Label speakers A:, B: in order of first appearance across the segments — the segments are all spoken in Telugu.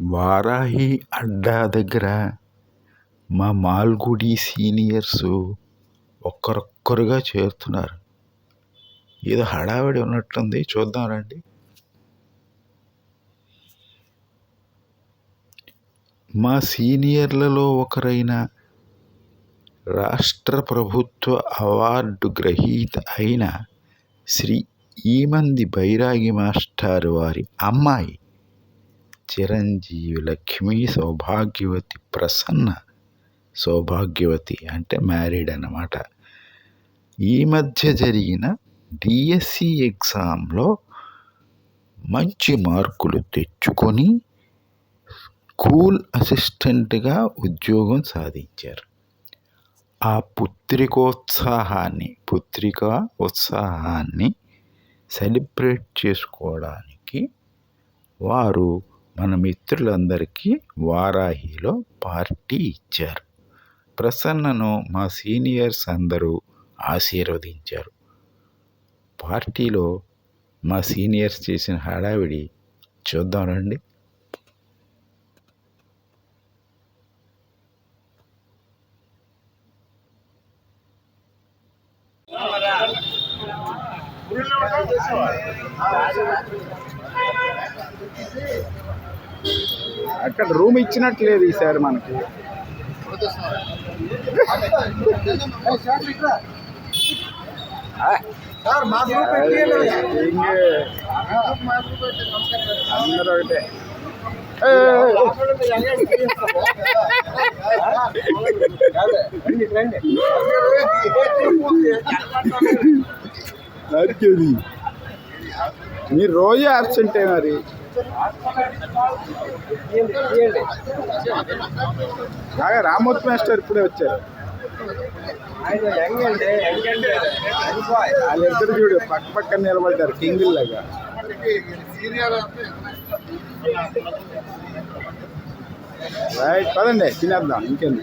A: వారాహి అడ్డా దగ్గర మా మాల్గుడి సీనియర్స్ ఒక్కరొక్కరుగా చేరుతున్నారు. ఏదో హడావిడి ఉన్నట్టుంది చూద్దాం రండి. మా సీనియర్లలో ఒకరైన రాష్ట్ర ప్రభుత్వ అవార్డు గ్రహీత అయిన శ్రీ ఈమంది బైరాగి మాస్టర్ వారి అమ్మాయి చిరంజీవి లక్ష్మీ సౌభాగ్యవతి ప్రసన్న సౌభాగ్యవతి అంటే మ్యారీడ్ అన్నమాట. ఈ మధ్య జరిగిన డిఎస్సి ఎగ్జామ్లో మంచి మార్కులు తెచ్చుకొని స్కూల్ అసిస్టెంట్గా ఉద్యోగం సాధించారు. ఆ పుత్రికోత్సాహాన్ని పుత్రిక ఉత్సాహాన్ని సెలబ్రేట్ చేసుకోవడానికి వారు మన మిత్రులందరికీ వారాహిలో పార్టీ ఇచ్చారు. ప్రసన్నను మా సీనియర్స్ అందరూ ఆశీర్వదించారు. పార్టీలో మా సీనియర్స్ చేసిన హడావిడి చూద్దాం రండి.
B: అక్కడ రూమ్ ఇచ్చినట్లేదు ఈసారి మనకి. అందరూ ఒకటే. మీరు రోజే అబ్సెంటే మరి? బాగా రామూర్తి మాస్టర్ ఇప్పుడే వచ్చారు. వాళ్ళిద్దరు చూడు పక్క పక్కన నిలబడ్డారు కింగిల్ లాగా. రైట్ పదండి తినేద్దాం ఇంకేంది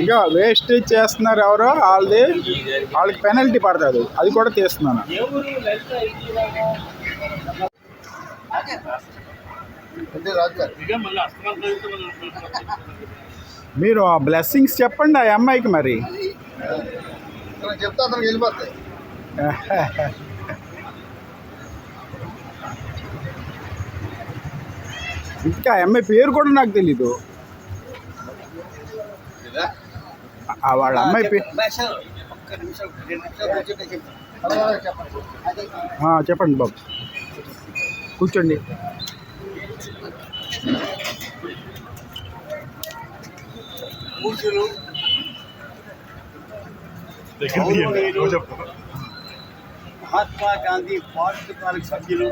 B: ఇంకా వేస్టేజ్ చేస్తున్నారు ఎవరో వాళ్ళది వాళ్ళకి పెనల్టీ పడుతుంది. అది కూడా తీస్తున్నాను. మీరు ఆ బ్లెస్సింగ్స్ చెప్పండి ఆ అమ్మాయికి మరి.
C: నేను చెప్తే అతనికి వెళ్ళిపోతాయి.
B: ఇంకా ఆ అమ్మాయి పేరు కూడా నాకు తెలీదు. వాళ్ళ అమ్మాయి
C: చెప్పండి.
B: బాబు. కూర్చోండి.
C: మహాత్మా గాంధీ పాలిటికాలిక్ సభ్యులు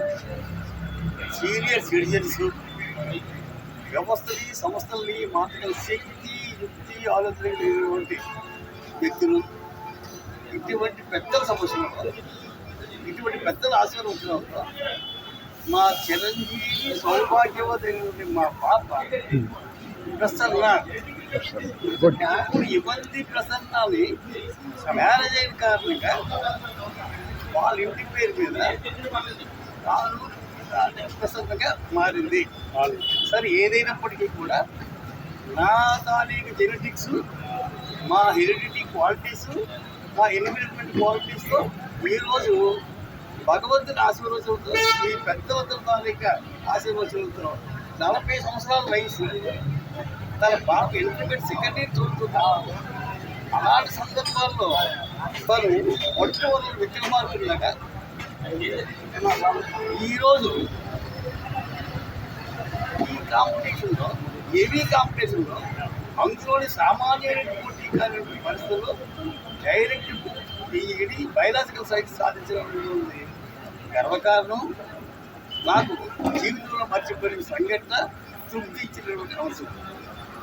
C: సీనియర్ సిటిజన్స్ వ్యవస్థని సంస్థల్ని మార్చగల శక్తి యుక్తి ఆలోచన లేనటువంటి వ్యక్తులు ఇటువంటి పెద్దల సమస్యలు ఇటువంటి పెద్దల ఆశీర్వదించిన మా చిరంజీవి సౌభాగ్యవతి మా పాప ప్రసన్న ఇబ్బంది ప్రసన్నాన్ని మ్యారేజ్ అయిన కారణంగా వాళ్ళ ఇంటి పేరు మీద తాను ప్రసన్నగా మారింది. సరే ఏదైనప్పటికీ కూడా నా తాలూకు జెనెటిక్స్ మా హెరిడిటీ క్వాలిటీస్ మా ఎన్విరాన్మెంట్ క్వాలిటీస్తో ఈరోజు భగవంతుని ఆశీర్వచనంతో ఈ పెద్దవంతుల తాలూకా ఆశీర్వచనంతో నలభై సంవత్సరాల వయసు. తన బాబు ఇంటర్మీడియట్ సెకండ్ ఇయర్ చదువుతున్నా అలాంటి సందర్భాల్లో తను మొట్టమొదటి విక్రమార్కుడిలాగా ఈరోజు ఈ కాంపిటీషన్లో ఏవీ కాంపిటీషన్లో అందులోని సామాన్యమైనటువంటి పోటీ పరిస్థితుల్లో డైరెక్ట్ డిఈడి బయలాజికల్ సైన్స్ సాధించడం గర్వకారణం నాకు జీవితంలో మర్చిపోయిన సంఘటన తృప్తి ఇచ్చినటువంటి అంశం.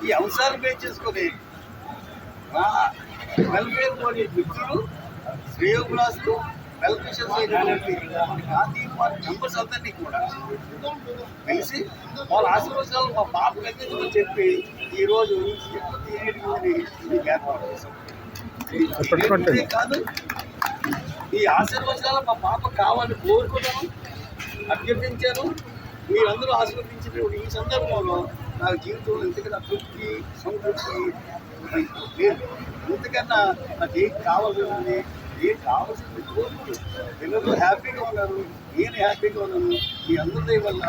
C: ఈ అంశాలు బేస్ చేసుకొని మా వెల్ఫేర్ వ్యక్తులు మిత్రులు శ్రేయోగులాసులు welfare society Gandhi party members అందరినీ కూడా కలిసి వాళ్ళ ఆశీర్వచనాలు మా పాపకైతే చెప్పి ఈరోజు ఏర్పాటు చేశాం. కాదు ఈ ఆశీర్వచనాలు మా పాప కావాలని కోరుకున్నాను అభ్యర్థించాను మీరందరూ ఆశీర్వదించిన ఈ సందర్భంలో నా జీవితంలో ఇంతకన్నా తృప్తి సంతృప్తి లేదు ఇంతకన్నా నాకు ఏం కావాల్సింది ఏం కావాల్సింది పిల్లలు హ్యాపీగా ఉన్నారు. నేను హ్యాపీగా ఉన్నాను. మీ అందరి వల్ల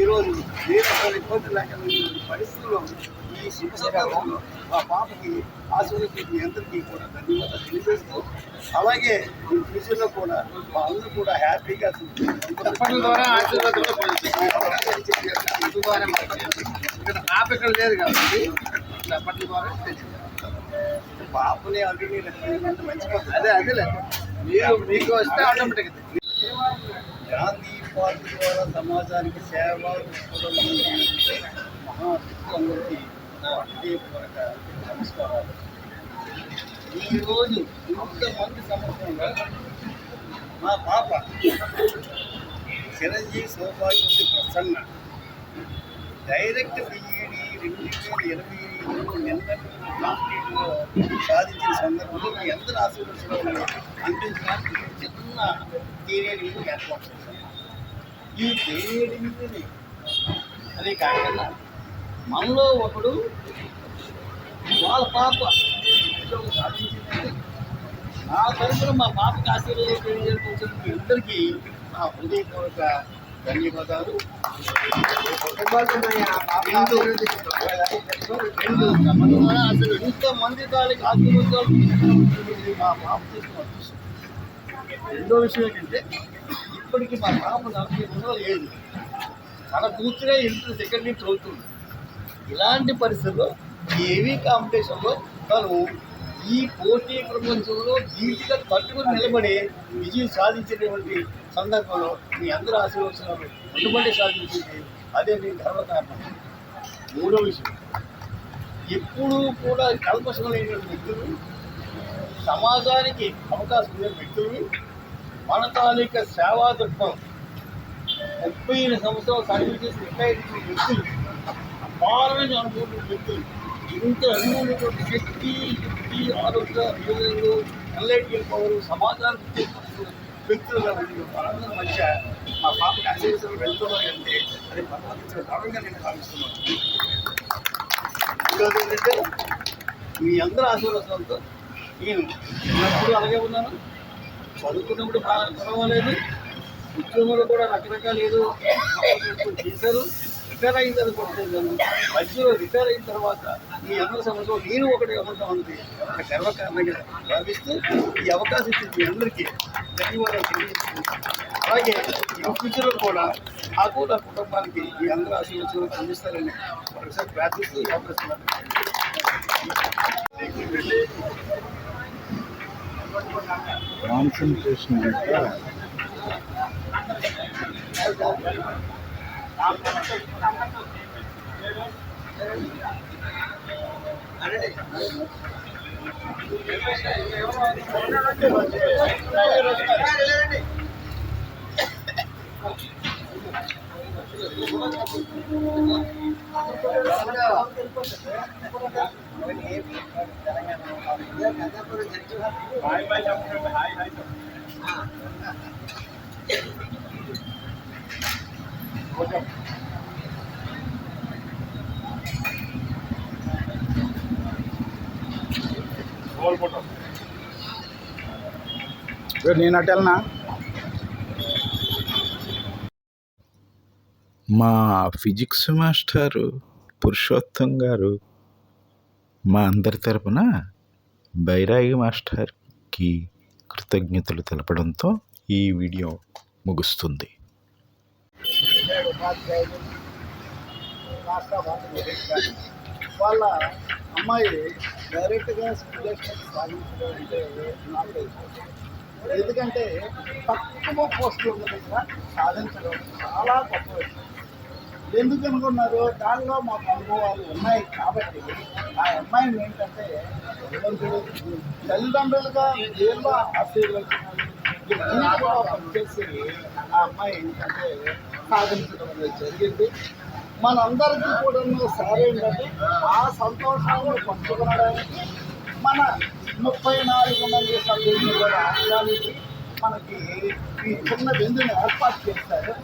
C: ఈరోజు నేను అసలు ఇబ్బంది లేకుండా ఈ పరిస్థితుల్లో ఈ శుభ సందర్భంలో మా పాపకి ఆశీర్వదించి మీ అందరికీ కూడా ధన్యవాదాలు తెలియజేస్తూ అలాగే ఈ ఫ్యూచర్లో కూడా మా అందరూ కూడా హ్యాపీగా
D: ఇక్కడ పాప ఇక్కడ లేదు కాబట్టి తప్పట్ల ద్వారా తెలియదు.
C: పాపని ఆల్రెడీ మంచి పద్ధతి.
D: అదే అదేలే. మీరు మీకు వస్తే ఆటోమేటిక్
C: గాంధీ పార్టీ ద్వారా సమాజానికి సేవ మహాశక్తులందరికీ నా హృదయపూర్వక నమస్కారాలు. ఈరోజు ఇంతమంది సమక్షంలో మా పాప చిరంజీవి సౌభాగ్యవతి Prasanna direct B E D రెండు వేల ఇరవై నిన్న సాధించిన సందర్భంలో మీ అందరి ఆశీర్వచనాలను అందించడానికి చిన్న టీనేడింగ్ ఏర్పాటు చేశాను ఈ టీనేడింగ్ని అదే కాకుండా మనలో ఒకడు వాళ్ళ పాప ఉద్యోగం సాధించిందంటే నా తరఫున మా పాపకి ఆశీర్వాదం తెలియజేసిన మీ అందరికీ నా హృదయపూర్వక రెండు రెండు అసలు ఇంతమంది మా పాప. రెండో విషయం ఏంటంటే ఇప్పటికీ మా పాప నలభై లేదు తన పూర్తిగా ఇంటర్ సెకండ్ ఇయర్ చదువుతుంది. ఇలాంటి పరిస్థితుల్లో ఏవీ కాంపిటీషన్లో తను ఈ పోటీ ప్రపంచంలో ధీటుగా పట్టుకుని నిలబడి విజయం సాధించినటువంటి సందర్భంలో మీ అందరూ ఆశీర్వచనాలు అందుబడి సాధించింది అదే మీ గర్వకారణం మూడో విషయం. ఎప్పుడూ కూడా కల్పసం వ్యక్తులు సమాజానికి అవకాశం లేని వ్యక్తులు మన తాలూకా సేవా దృక్పథం ముప్పై ఎనిమిది సంవత్సరాలు సర్వీస్ చేసిన రిటైర్ వ్యక్తులు అపారమైన అనుభవం వ్యక్తులు ఇంత అనుభవం శక్తి ఈ ఆరోగ్య విలువలు ఎన్లైటికల్ పవర్ సమాజానికి ఇచ్చే వ్యక్తులుగా మధ్య మా పాపకి ఆశీర్వచనం వెళ్తున్నారు అంటే అది పరమతించిన కారణంగా నేను భావిస్తున్నాను. ఇంకోటి ఏంటంటే మీ అందరి ఆశీర్వాదాలతో నేను ఉన్నప్పుడు అలాగే ఉన్నాను. చదువుకున్నప్పుడు బాగా చదవలేదు. ఉద్యోగంలో కూడా రకరకాల ఏదో చేశారు. రిటైర్ అయిన తర్వాత మధ్యలో రిటైర్ అయిన తర్వాత ఈ అందరి సమస్యలో నేను ఒకటి అవ్వడం ఉంది ఒక గర్వకారణంగా భావిస్తూ ఈ అవకాశం ఇచ్చిన మీ అందరికీ ధన్యవాదాలు తెలియజేస్తున్నాను. అలాగే ఈ ఫ్యూచర్లో కూడా నాకు నా కుటుంబానికి మీ అందరూ ఆశీర్వచనం అందిస్తారని ఒకసారి ప్రార్థిస్తూ ఈ అవకాశం
B: కాన్సన్ట్రేషన్ హాయ్ బాయ్ చెప్పండి హాయ్ హాయ్ ఏ, నేను అటు వెళ్ళనా?
A: మా ఫిజిక్స్ మాస్టారు పురుషోత్తం గారు మా అందరి తరపున బైరాగి మాస్టర్కి కృతజ్ఞతలు తెలపడంతో ఈ వీడియో ముగుస్తుంది.
D: ఉపాధ్యాయులు రాష్ట్ర భారత వాళ్ళ అమ్మాయి డైరెక్ట్గా స్టూడెంట్ సాధించడం అంటే నాకు తెలుసు. ఎందుకంటే తక్కువ పోస్టులు ఉన్న దగ్గర సాధించడం చాలా గొప్ప విషయం
C: ఎందుకు అనుకున్నారు దానిలో మాకు అనుభవాలు ఉన్నాయి కాబట్టి ఆ అమ్మాయిని ఏంటంటే తల్లిదండ్రులుగా వీళ్ళు ఆశీర్వచనాలు ఇవన్నీ ఆ అమ్మాయి ఏంటంటే సాధించడం అనేది జరిగింది. మనందరికీ కూడా సార్ ఏంటంటే ఆ సంతోషాన్ని పంచుకోవడానికి మన ముప్పై నాలుగు మంది సభ్యులను కూడా ఆహ్వానించి మనకి ఈ చిన్న విందుని ఏర్పాటు చేస్తారు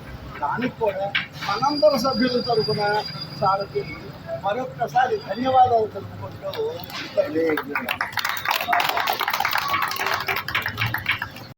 C: దానికి కూడా మనందరి సభ్యుల తరఫున సార్కి మరొక్కసారి ధన్యవాదాలు తెలుపుకుంటూ